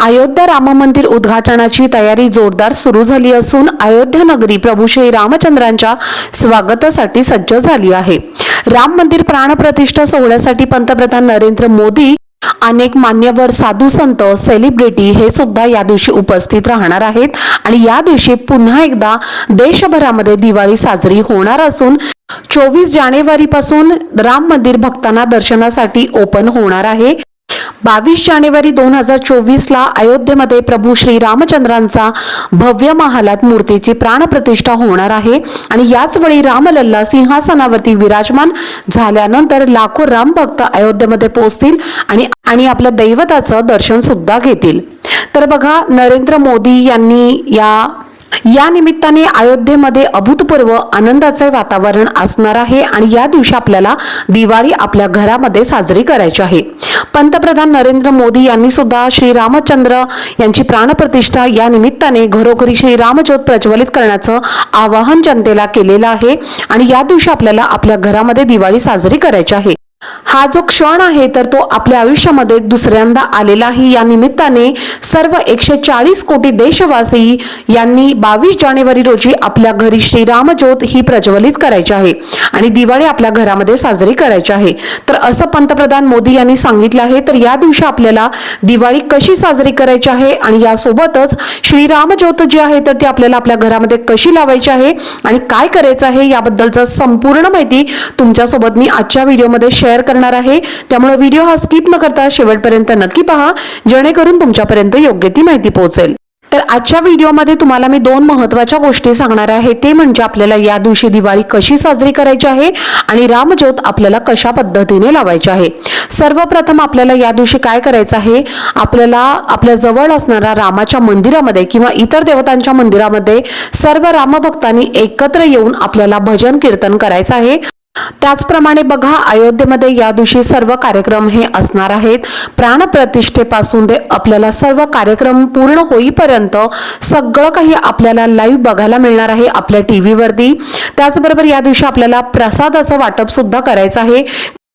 अयोध्या राम मंदिर उद्घाटनाची तयारी जोरदार सुरू झाली असून अयोध्या नगरी प्रभू श्री रामचंद्रांच्या स्वागतासाठी सज्ज झाली आहे. राम मंदिर प्राणप्रतिष्ठा सोहळ्यासाठी पंतप्रधान नरेंद्र मोदी अनेक मान्यवर साधू संत सेलिब्रिटी हे सुद्धा या दिवशी उपस्थित राहणार आहेत आणि या दिवशी पुन्हा एकदा देशभरामध्ये दिवाळी साजरी होणार असून चोवीस जानेवारी पासून राम मंदिर भक्तांना दर्शनासाठी ओपन होणार आहे. बावीस जानेवारी दोन हजार चोवीसला अयोध्येमध्ये प्रभू श्री रामचंद्रांचा भव्य महालात मूर्तीची प्राणप्रतिष्ठा होणार आहे. आणि याच वेळी रामलल्ला सिंहासनावरती विराजमान झाल्यानंतर लाखो राम भक्त अयोध्येमध्ये पोहोचतील आणि आणि आपल्या दैवताचं दर्शन सुद्धा घेतील. तर बघा नरेंद्र मोदी यांनी या या निमित्ताने अयोध्येमध्ये अभूतपूर्व आनंदाचे वातावरण असणार आहे आणि या दिवशी आपल्याला दिवाळी आपल्या घरामध्ये साजरी करायची आहे. पंतप्रधान नरेंद्र मोदी यांनी सुद्धा श्रीरामचंद्र यांची प्राणप्रतिष्ठा या निमित्ताने घरोघरी श्रीरामज्योत प्रज्वलित करण्याचं आवाहन जनतेला केलेलं आहे आणि या दिवशी आपल्याला आपल्या घरामध्ये दिवाळी साजरी करायची आहे. हा जो क्षण आहे तर तो आपल्या आयुष्यामध्ये दुसऱ्यांदा आलेलाही. या निमित्ताने सर्व एकशे चाळीस कोटी देशवासी यांनी बावीस जानेवारी रोजी आपल्या घरी श्रीरामज्योत ही प्रज्वलित करायची आहे आणि दिवाळी आपल्या घरामध्ये साजरी करायची आहे. तर असं पंतप्रधान मोदी यांनी सांगितलं आहे तर या दिवशी आपल्याला दिवाळी कशी साजरी करायची आहे आणि यासोबतच श्रीरामज्योत जी आहे तर ती आपल्याला आपल्या घरामध्ये कशी लावायची आहे आणि काय करायचं आहे याबद्दलचं संपूर्ण माहिती तुमच्यासोबत मी आजच्या व्हिडिओमध्ये शेअर करणार आहे. त्यामुळे व्हिडिओ हा स्किप न करता शेवटपर्यंत नक्की पहा जेणेकरून तुमच्यापर्यंत योग्य ती माहिती पोहोचेल. तर आजच्या व्हिडिओमध्ये तुम्हाला मी दोन महत्त्वाच्या गोष्टी सांगणार आहे. ते म्हणजे आपल्याला या दिवशी दिवाळी कशी साजरी करायची आहे आणि रामज्योत आपल्याला कशा पद्धतीने लावायची आहे. सर्वप्रथम आपल्याला या दिवशी काय करायचं आहे? आपल्याला आपल्या जवळ असणाऱ्या रामाच्या मंदिरामध्ये किंवा इतर देवतांच्या मंदिरामध्ये सर्व रामभक्तांनी एकत्र येऊन आपल्याला भजन कीर्तन करायचं आहे. त्याचप्रमाणे बघा अयोध्येमध्ये या दिवशी सर्व कार्यक्रम हे असणार आहेत. प्राणप्रतिष्ठेपासून ते आपल्याला सर्व कार्यक्रम पूर्ण होईपर्यंत सगळं काही आपल्याला लाईव्ह बघायला मिळणार आहे आपल्या टी व्हीवरती त्याचबरोबर या दिवशी आपल्याला प्रसादाचं वाटप सुद्धा करायचं आहे.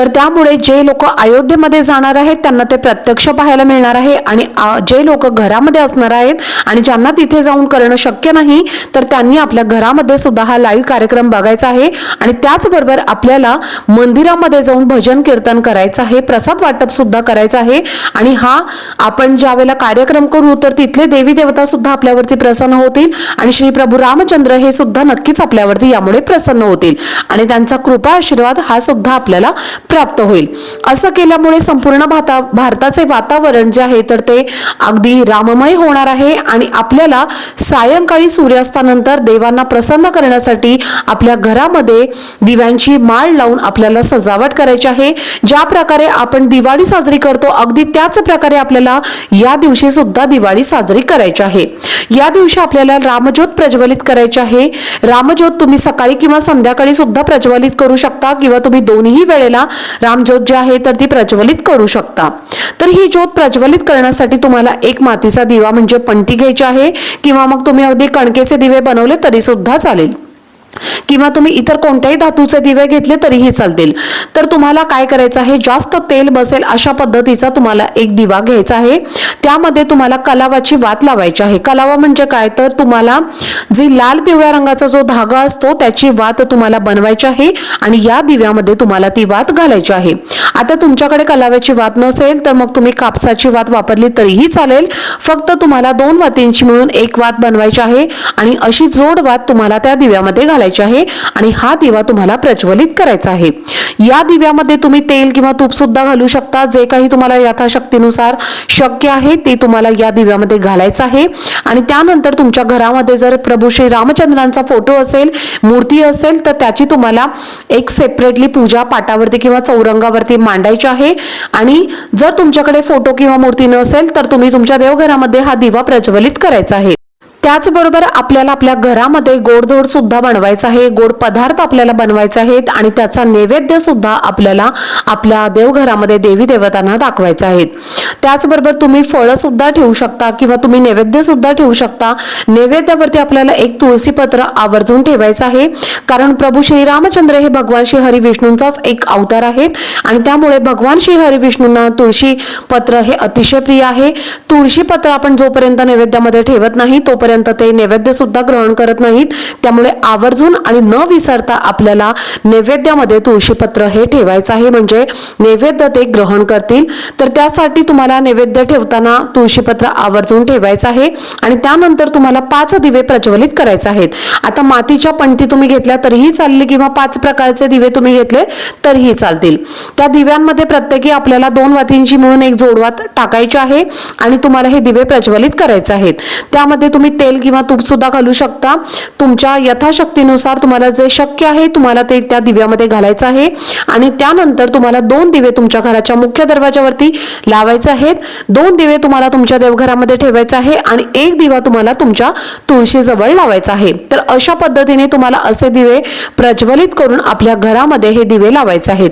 तर त्यामुळे जे लोक अयोध्येमध्ये जाणार आहेत त्यांना ते प्रत्यक्ष पाहायला मिळणार आहे आणि जे लोक घरामध्ये असणार आहेत आणि ज्यांना तिथे जाऊन करणं शक्य नाही तर त्यांनी आपल्या घरामध्ये सुद्धा हा लाईव्ह कार्यक्रम बघायचा आहे आणि त्याचबरोबर आपल्याला मंदिरामध्ये जाऊन भजन कीर्तन करायचं आहे प्रसाद वाटप सुद्धा करायचं आहे आणि हा आपण ज्या वेळेला कार्यक्रम करू तर तिथले देवी देवता सुद्धा आपल्यावरती प्रसन्न होतील आणि श्री प्रभू रामचंद्र हे सुद्धा नक्कीच आपल्यावरती यामुळे प्रसन्न होतील आणि त्यांचा कृपा आशीर्वाद हा सुद्धा आपल्याला प्राप्त होईल. असं केल्यामुळे संपूर्ण भाता भारताचे वातावरण जे आहे तर ते अगदी राममय होणार आहे आणि आपल्याला सायंकाळी सूर्यास्तानंतर देवांना प्रसन्न करण्यासाठी आपल्या घरामध्ये दिव्यांची माळ लावून आपल्याला सजावट करायची आहे. ज्या प्रकारे आपण दिवाळी साजरी करतो अगदी त्याच प्रकारे आपल्याला या दिवशी सुद्धा दिवाळी साजरी करायची आहे. या दिवशी आपल्याला रामज्योत प्रज्वलित करायची आहे. रामज्योत तुम्ही सकाळी किंवा संध्याकाळी सुद्धा प्रज्वलित करू शकता किंवा तुम्ही दोन्ही वेळेला रामज्योत जी आहे तर ती प्रज्वलित करू शकता. तर ही ज्योत प्रज्वलित करण्यासाठी तुम्हाला एक मातीचा दिवा म्हणजे पणती घ्यायची आहे किंवा मग तुम्ही अगदी कणकेचे दिवे बनवले तरी सुद्धा चालेल. किंवा तुम्ही इतर कोणत्याही धातूचे दिवे घेतले तरीही चालतील. तर तुम्हाला काय करायचं आहे? जास्त तेल बसेल अशा पद्धतीचा तुम्हाला एक दिवा घ्यायचा आहे. त्यामध्ये तुम्हाला कलावाची वात लावायची आहे. कलावा म्हणजे काय? तर तुम्हाला जी लाल पिवळ्या रंगाचा जो धागा असतो त्याची वात तुम्हाला बनवायची आहे आणि या दिव्यामध्ये तुम्हाला ती वात घालायची आहे. आता तुमच्याकडे कलाव्याची वात नसेल तर मग तुम्ही कापसाची वात वापरली तरीही चालेल. फक्त तुम्हाला दोन वातींची मिळून एक वात बनवायची आहे आणि अशी जोड वात तुम्हाला त्या दिव्यामध्ये घालायची आहे आणि हा दिवा तुम्हाला प्रज्वलित करायचा आहे. या दिव्यामध्ये तुम्ही तेल किंवा तूप सुद्धा घालू शकता. जे काही तुम्हाला यथाशक्तीनुसार शक्य आहे ते तुम्हाला या दिव्यामध्ये घालायचं आहे. आणि त्यानंतर तुमच्या घरामध्ये जर प्रभू श्री रामचंद्रांचा फोटो असेल मूर्ती असेल तर त्याची तुम्हाला एक सेपरेटली पूजा पाटावरती किंवा चौरंगावरती मांडायची आहे. आणि जर तुमच्याकडे फोटो किंवा मूर्ती नसेल तर तुम्ही तुमच्या देवघरामध्ये हा दिवा प्रज्वलित करायचा आहे. त्याचबरोबर आपल्याला आपल्या घरामध्ये गोडधोड सुद्धा बनवायचा आहे गोड पदार्थ आपल्याला बनवायचे आहेत आणि त्याचा नैवेद्य सुद्धा आपल्याला आपल्या देवघरामध्ये देवी देवतांना दाखवायचं आहे त्याचबरोबर तुम्ही फळं सुद्धा ठेवू शकता किंवा तुम्ही नैवेद्य सुद्धा ठेवू शकता. नैवेद्यावरती आपल्याला एक तुळशी पत्र आवर्जून ठेवायचं आहे. कारण प्रभू श्रीरामचंद्र हे भगवान श्री हरी विष्णूंचाच एक अवतार आहेत आणि त्यामुळे भगवान श्री हरी विष्णूंना तुळशी पत्र हे अतिशय प्रिय आहे. तुळशी पत्र आपण जोपर्यंत नैवेद्यामध्ये ठेवत नाही तोपर्यंत ते नैवेद्य सुद्धा ग्रहण करत नाहीत त्यामुळे आवर्जून आणि न विसरता आपल्याला नैवेद्यामध्ये तुळशीपत्र हे ठेवायचं आहे. म्हणजे नैवेद्य ते ग्रहण करतील. तर त्यासाठी तुम्हाला नैवेद्य ठेवताना तुळशीपत्र आवर्जून ठेवायचं आहे आणि त्यानंतर तुम्हाला पाच दिवे प्रज्वलित करायचे आहेत. आता मातीच्या पणती तुम्ही घेतल्या तरीही चालली किंवा पाच प्रकारचे दिवे तुम्ही घेतले तरीही चालतील. त्या दिव्यांमध्ये प्रत्येकी आपल्याला दोन वातींची मिळून एक जोडवात टाकायची आहे आणि तुम्हाला हे दिवे प्रज्वलित करायचे आहेत. त्यामध्ये तुम्ही तेल किंवा तूप सुद्धा घालू शकता. तुमच्या यथाशक्तीनुसार तुम्हाला जे शक्य आहे तुम्हाला ते त्या दिव्यामध्ये घालायचं आहे. आणि त्यानंतर तुम्हाला दोन दिवे तुमच्या घराच्या मुख्य दरवाजावरती लावायचे आहेत. दोन दिवे तुम्हाला तुमच्या देवघरामध्ये ठेवायचे आहे आणि एक दिवा तुम्हाला तुमच्या तुळशीजवळ लावायचा आहे. तर अशा पद्धतीने तुम्हाला असे दिवे प्रज्वलित करून आपल्या घरामध्ये हे दिवे लावायचे आहेत.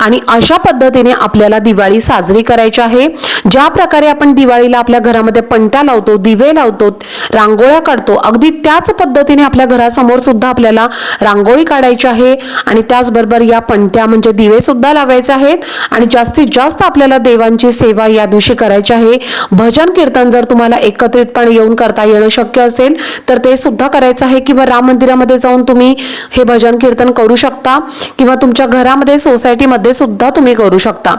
आणि अशा पद्धतीने आपल्याला दिवाळी साजरी करायची आहे. ज्या प्रकारे आपण दिवाळीला आपल्या घरामध्ये पणत्या लावतो दिवे लावतो रांगोळ्या काढतो अगदी त्याच पद्धतीने आपल्या घरासमोर सुद्धा आपल्याला रांगोळी काढायची आहे. आणि त्याचबरोबर या पणत्या म्हणजे दिवे सुद्धा लावायचे आहेत. आणि जास्तीत जास्त आपल्याला देवांची सेवा या दिवशी करायची आहे. भजन कीर्तन जर तुम्हाला एकत्रितपणे येऊन करता येणं शक्य असेल तर ते सुद्धा करायचं आहे. किंवा राम मंदिरामध्ये जाऊन तुम्ही हे भजन कीर्तन करू शकता. किंवा तुमच्या घरामध्ये सोसायटी सोसायटीमध्ये सुद्धा तुम्ही करू शकता.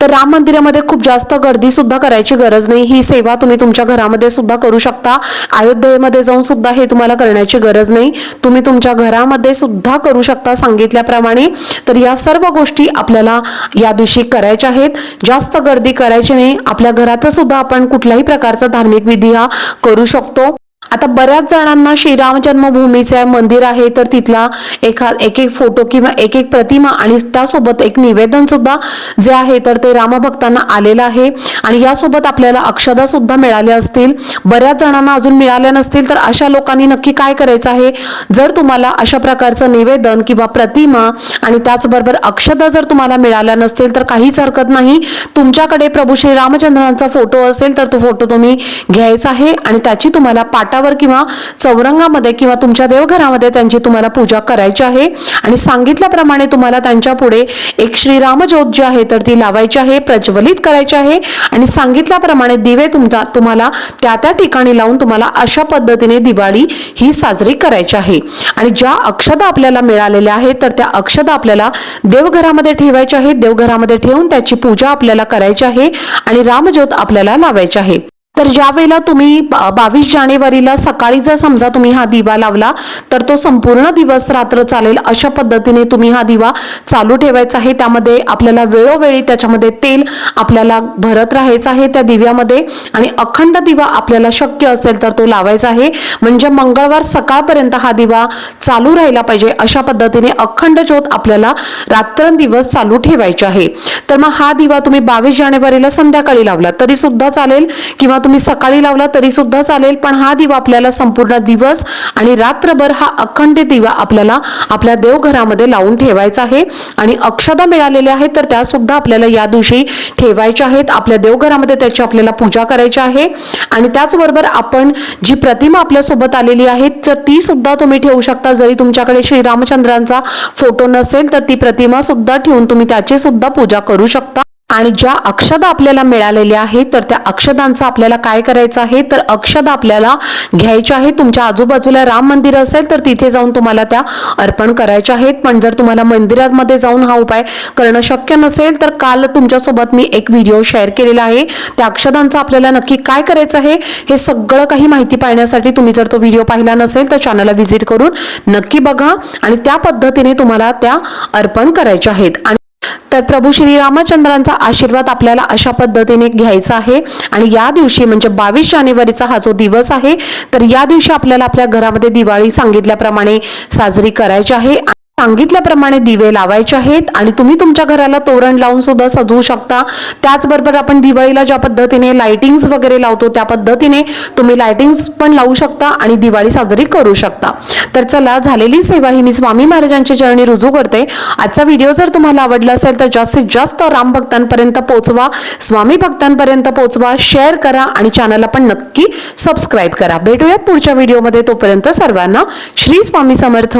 तर राम मंदिरामध्ये खूप जास्त गर्दी सुद्धा करायची गरज नाही. ही सेवा तुम्ही तुमच्या घरामध्ये सुद्धा करू शकता. अयोध्येमध्ये जाऊन सुद्धा हे तुम्हाला करण्याची गरज नाही. तुम्ही तुमच्या घरामध्ये सुद्धा करू शकता सांगितल्याप्रमाणे. तर या सर्व गोष्टी आपल्याला या दिवशी करायच्या आहेत. जास्त गर्दी करायची नाही. आपल्या घरातच सुद्धा आपण कुठल्याही प्रकारचा धार्मिक विधी हा करू शकतो. आता बऱ्याच जणांना श्रीराम जन्मभूमीचे मंदिर आहे तर तिथला एखा एक एक फोटो किंवा एक एक प्रतिमा आणि त्यासोबत एक निवेदन सुद्धा जे आहे तर ते रामभक्तांना आलेलं आहे. आणि यासोबत आपल्याला अक्षदा सुद्धा मिळाल्या असतील. बऱ्याच जणांना अजून मिळाल्या नसतील तर अशा लोकांनी नक्की काय करायचं आहे? जर तुम्हाला अशा प्रकारचं निवेदन किंवा प्रतिमा आणि त्याचबरोबर अक्षदा जर तुम्हाला मिळाल्या नसतील तर काहीच हरकत नाही. तुमच्याकडे प्रभू श्री रामचंद्रांचा फोटो असेल तर तो फोटो तुम्ही घ्यायचा आहे आणि त्याची तुम्हाला पाटावर किंवा चौरंगामध्ये किंवा तुमच्या देवघरामध्ये त्यांची तुम्हाला पूजा करायची आहे. आणि सांगितल्याप्रमाणे तुम्हाला त्यांच्या पुढे एक श्रीराम ज्योत जी आहे तर ती लावायची आहे प्रज्वलित करायची आहे. आणि सांगितल्याप्रमाणे दिवे तुमचा तुम्हाला त्या त्या ठिकाणी लावून तुम्हाला अशा पद्धतीने दिवाळी ही साजरी करायची आहे. आणि ज्या अक्षदा आपल्याला मिळालेल्या आहेत तर त्या अक्षदा आपल्याला देवघरामध्ये ठेवायच्या आहेत. देवघरामध्ये ठेवून त्याची पूजा आपल्याला करायची आहे आणि रामज्योत आपल्याला लावायची आहे. तर ज्या वेळेला तुम्ही बावीस जानेवारीला सकाळी जर समजा तुम्ही हा दिवा लावला तर तो संपूर्ण दिवस रात्र चालेल अशा पद्धतीने तुम्ही हा दिवा चालू ठेवायचा आहे. त्यामध्ये आपल्याला वेळोवेळी त्याच्यामध्ये तेल आपल्याला भरत राहायचं आहे त्या दिव्यामध्ये आणि अखंड दिवा आपल्याला शक्य असेल तर तो लावायचा आहे. म्हणजे मंगळवार सकाळपर्यंत हा दिवा चालू राहिला पाहिजे अशा पद्धतीने अखंड ज्योत आपल्याला रात्रंदिवस चालू ठेवायचे आहे. तर मग हा दिवा तुम्ही बावीस जानेवारीला संध्याकाळी लावला तरी सुद्धा चालेल किंवा तुम्ही सकाळी लावला तरी सुद्धा चालेल पण हा दिवा आपल्याला संपूर्ण दिवस आणि रात्रभर हा अखंड दिवा आपल्याला आपल्या देवघरामध्ये लावून ठेवायचा आहे. आणि अक्षदा मिळालेल्या आहेत तर त्या सुद्धा आपल्याला या दिवशी ठेवायच्या आहेत. आपल्या देवघरामध्ये त्याची आपल्याला पूजा करायची आहे. आणि त्याचबरोबर आपण जी प्रतिमा आपल्यासोबत आलेली आहे तर ती सुद्धा तुम्ही ठेवू शकता. जरी तुमच्याकडे श्रीरामचंद्रांचा फोटो नसेल तर ती प्रतिमा सुद्धा ठेवून तुम्ही त्याची सुद्धा पूजा करू शकता. आणि ज्या अक्षदा आपल्याला मिळालेल्या आहेत तर त्या अक्षदांचं आपल्याला काय करायचं आहे? तर अक्षदा आपल्याला घ्यायच्या आहेत. तुमच्या आजूबाजूला राम मंदिर असेल तर तिथे जाऊन तुम्हाला त्या अर्पण करायच्या आहेत. पण जर तुम्हाला मंदिरामध्ये जाऊन हा उपाय करणं शक्य नसेल तर काल तुमच्यासोबत मी एक व्हिडिओ शेअर केलेला आहे. त्या अक्षदांचं आपल्याला नक्की काय करायचं आहे हे सगळं काही माहिती पाहण्यासाठी तुम्ही जर तो व्हिडिओ पाहिला नसेल तर चॅनलला व्हिजिट करून नक्की बघा आणि त्या पद्धतीने तुम्हाला त्या अर्पण करायच्या आहेत. आणि तर प्रभू श्री रामचंद्रांचा आशीर्वाद आपल्याला अशा पद्धतीने घ्यायचा आहे. आणि या दिवशी म्हणजे बावीस जानेवारीचा हा जो दिवस आहे तर या दिवशी आपल्याला आपल्या घरामध्ये दिवाळी सांगितल्याप्रमाणे साजरी करायची आहे. सांगितल्याप्रमाणे दिवे लावायचे आहेत आणि तुम्ही तुमच्या घराला तोरण लावून सुद्धा सजवू शकता. त्याचबरोबर आपण दिवाळीला ज्या पद्धतीने लाइटिंग्स वगैरे लावतो त्या पद्धतीने तुम्ही लाइटिंग्स पण लावू शकता आणि दिवाळी साजरी करू शकता. तर चला झालेली सेवा ही मी स्वामी महाराजांच्या चरणी रुजू करते. आजचा व्हिडिओ जर तुम्हाला आवडला असेल तर जास्तीत जास्त राम भक्तांपर्यंत पोचवा स्वामी भक्तांपर्यंत पोचवा शेअर करा आणि चॅनलला पण नक्की सबस्क्राईब करा. भेटूयात पुढच्या व्हिडिओमध्ये तोपर्यंत सर्वांना श्री स्वामी समर्थ.